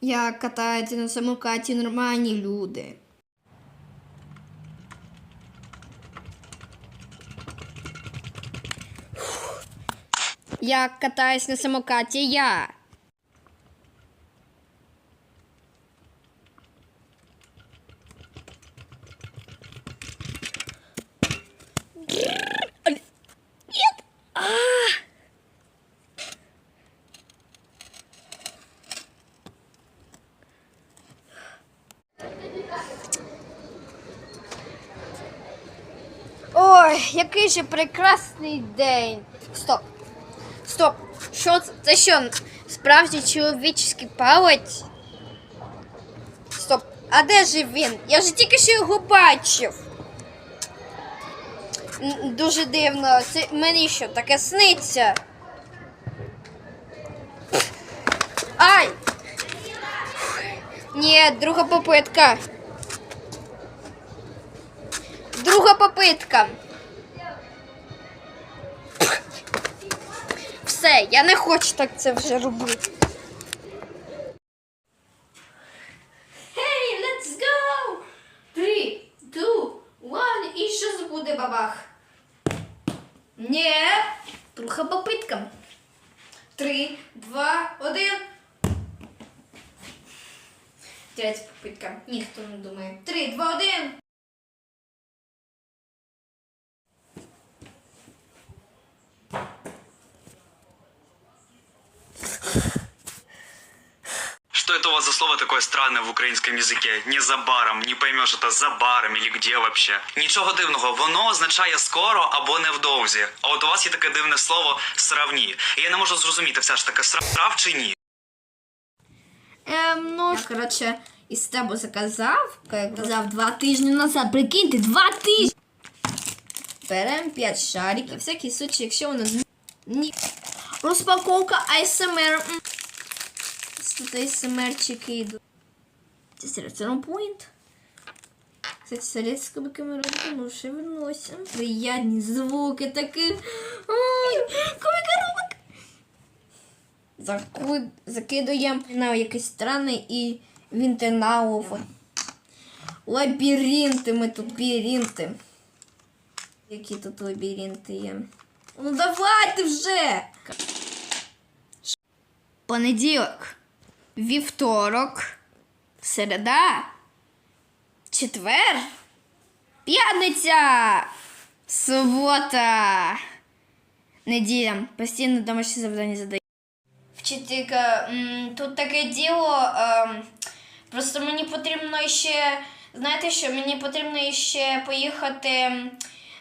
як катаються на самокаті нормальні люди. Як катаюсь на самокаті я. Ой, який же прекрасний день. Стоп. Стоп. Що це? Що? Справді чоловічий палець? Стоп. А де же він? Я ж тільки що його бачив. Дуже дивно. Це мені що, таке сниться? Ай! Ні, друга попитка. Друга попитка. Все, я не хочу так це вже робити. Hey, let's go! Три, two, one, і що буде бабах? Ні, друга попитка. Три, два, один. Третя попитка. Ніхто не думає. Три, два, один. За слово такое странное в українському язике? Не за баром, не поймеш, это за баром или где вообще. Нічого дивного, воно означає скоро або невдовзі. А от у вас є таке дивне слово сравні. І я не можу зрозуміти, все ж таки срав чи ні. Ем, ну, коротше, із тебе заказав, як казав, два тижні назад. Прикиньте, два тижні. Беремо 5 шариків, всякий случай, якщо воно ні. Розпаковка ASMR. Тут ASMR-чики йдуть. Це серйозно point. Кстати, советского камера ну ще виносим. Приятні звуки такі. Ой, коробок. Заку... Закидуємо на якийсь странний і він на офо. Лабіринти ми тут лабіринти. Які тут лабіринти є? Ну давайте вже! Понеділок, вівторок, середа, четвер, п'ятниця, субота, неділя. Постійно домашні завдання задаю. Вчителька, тут таке діло. ем, Просто мені потрібно ще, знаєте що, мені потрібно ще поїхати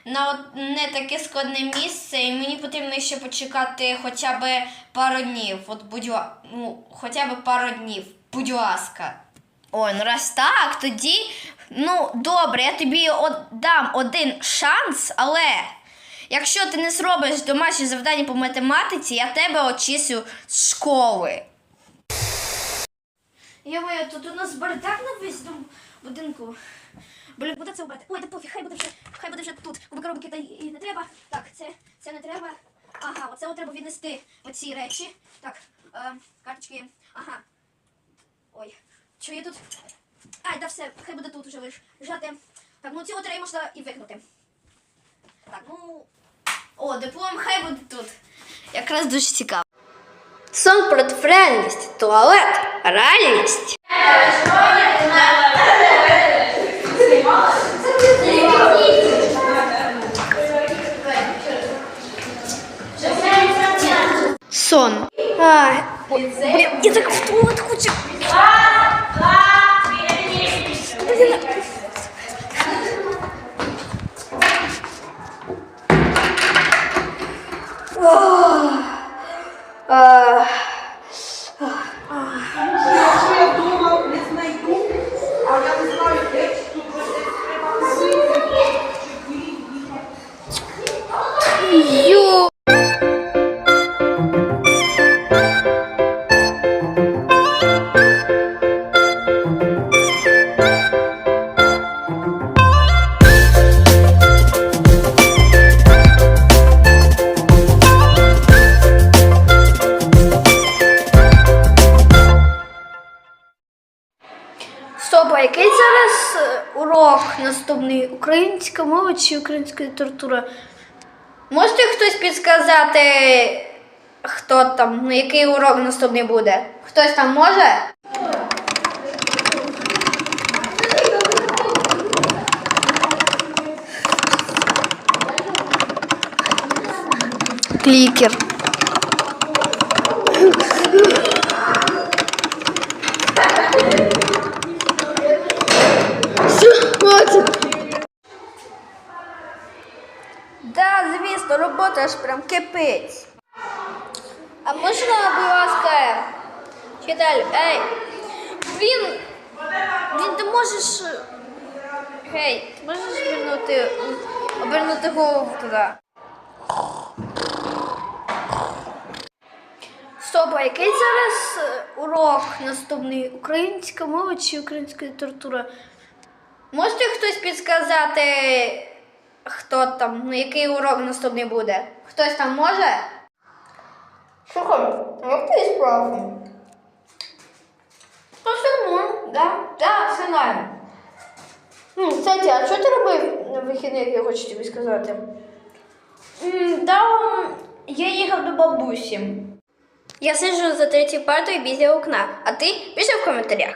на одне таке складне місце, і мені потрібно ще почекати хоча б пару днів. От будь ну, хоча б пару днів, будь ласка. Ой, ну раз так, тоді. Ну, добре, я тобі от, дам один шанс, але якщо ти не зробиш домашні завдання по математиці, я тебе очислю з школи. Я тут у нас бардак на весь дом будинку. Блін, куди це убрати? Ой, да пофіг, хай буде вже, хай буде вже тут. Бо коробки та і не треба. Так, це, це не треба. Ага, оце от треба віднести оці речі. Так, е, карточки. Ага. Ой, що є тут? Ай, да все, хай буде тут уже лежати. Так, ну ці лотереї можна і викнути. Так, ну. О, диплом хай буде тут. Якраз дуже цікаво. Сон про френність, туалет, реальність. Ай, ой, блин, я так в туалет хочу. Урок наступний? Українська мова чи українська література? Можете хтось підказати, хто там, ну який урок наступний буде? Хтось там може? Клікер. Да, робота ж прям кипить. А можна, будь ласка, Віталій, ей, він, він ти можеш, гей, ти можеш обернути, обернути голову туди. Стоп, а який зараз урок наступний? Українська мова чи українська література? Можете хтось підказати, хто там, ну який урок наступний буде? Хтось там може? Слухай, а як ти справді? Ну, все нормально, да, да, все нормально. Ну, кстати, а що ти робив на вихідних, я хочу тобі сказати? Там я їхав до бабусі. Я сиджу за третьою партою біля окна, а ти пиши в коментарях.